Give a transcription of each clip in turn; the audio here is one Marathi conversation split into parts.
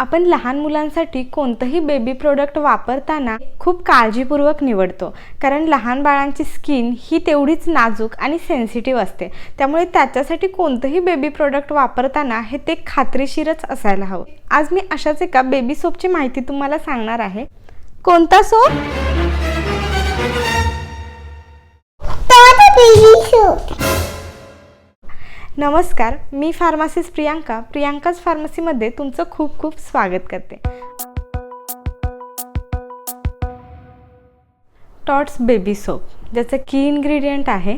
आपण लहान मुलांसाठी कोणतंही बेबी प्रोडक्ट वापरताना खूप काळजीपूर्वक निवडतो. कारण लहान बाळांची स्किन ही तेवढीच नाजूक आणि सेन्सिटिव्ह असते. त्यामुळे त्याच्यासाठी कोणतंही बेबी प्रोडक्ट वापरताना हे ते खात्रीशीरच असायला हवं. आज मी अशाच एका बेबी सोपची माहिती तुम्हाला सांगणार आहे. कोणता सोप नमस्कार मी फार्मासिस्ट प्रियांका प्रियांकाच फार्मसीमध्ये तुमचं खूप खूप स्वागत करते. टॉट्स बेबी सोप ज्याचं की इन्ग्रेडियंट आहे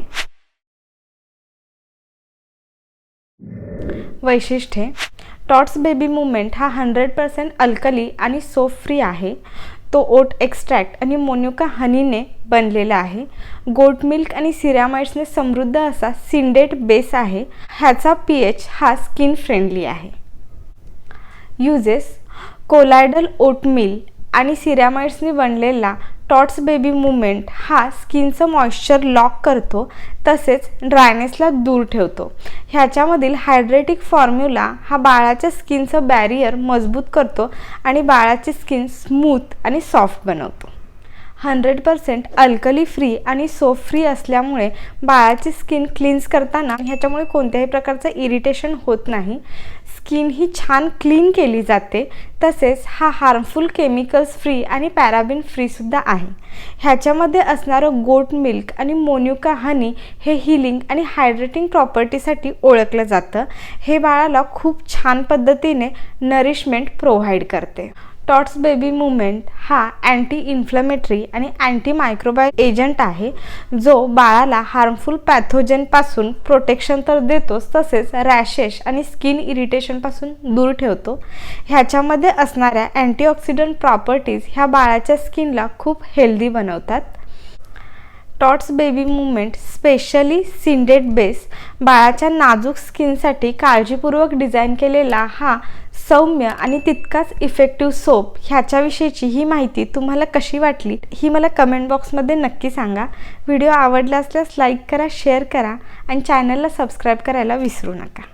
वैशिष्ट्ये. टॉट्स बेबी मुवमेंट हा हंड्रेड पर्सेंट अल्कली आणि सोप फ्री आहे. तो ओट एक्स्ट्रॅक्ट आणि मोन्युका हनीने बनलेला आहे. गोट मिल्क आणि सिरामाइड्सने समृद्ध असा सिंडेट बेस आहे. ह्याचा पी एच हा स्किन फ्रेंडली आहे. युजेस कोलायडल ओटमिल आणि सिरॅमाइड्सनी बनलेला टॉट्स बेबी मुवमेंट हा स्किनचं मॉइश्चर लॉक करतो तसेच ड्रायनेसला दूर ठेवतो. ह्याच्यामधील हायड्रेटिक फॉर्म्युला हा बाळाच्या स्किनचं बॅरियर मजबूत करतो आणि बाळाची स्किन स्मूथ आणि सॉफ्ट बनवतो. हंड्रेड पर्सेंट अल्कली फ्री आणि सोप फ्री असल्यामुळे बाळाची स्किन क्लीन्स करताना ह्याच्यामुळे कोणत्याही प्रकारचं इरिटेशन होत नाही. स्किन ही छान क्लीन केली जाते. तसेच हा हार्मफुल केमिकल्स फ्री आणि पॅराबिन फ्रीसुद्धा आहे. ह्याच्यामध्ये असणारं गोट मिल्क आणि मोन्युका हनी हे हिलिंग आणि हायड्रेटिंग प्रॉपर्टीसाठी ओळखलं जातं. हे बाळाला खूप छान पद्धतीने नरिशमेंट प्रोव्हाइड करते. टॉट्स बेबी मुवमेंट हा अँटी इन्फ्लमेटरी आणि अँटी मायक्रोबाय एजंट आहे जो बाळाला हार्मफुल पॅथोजनपासून प्रोटेक्शन तर देतोच तसेच रॅशेस आणि स्किन इरिटेशनपासून दूर ठेवतो. ह्याच्यामध्ये असणाऱ्या अँटीऑक्सिडंट प्रॉपर्टीज ह्या बाळाच्या स्किनला खूप हेल्दी बनवतात. Tots baby movement specially syndet base बाळाच्या नाजूक स्किनसाठी काळजीपूर्वक डिझाईन केलेला हा सौम्य आणि तितकाच इफेक्टिव्ह सोप ह्याच्याविषयीची ही माहिती तुम्हाला कशी वाटली ही मला कमेंट बॉक्समध्ये नक्की सांगा. व्हिडिओ आवडला असल्यास लाईक करा शेअर करा आणि चॅनलला सबस्क्राईब करायला विसरू नका.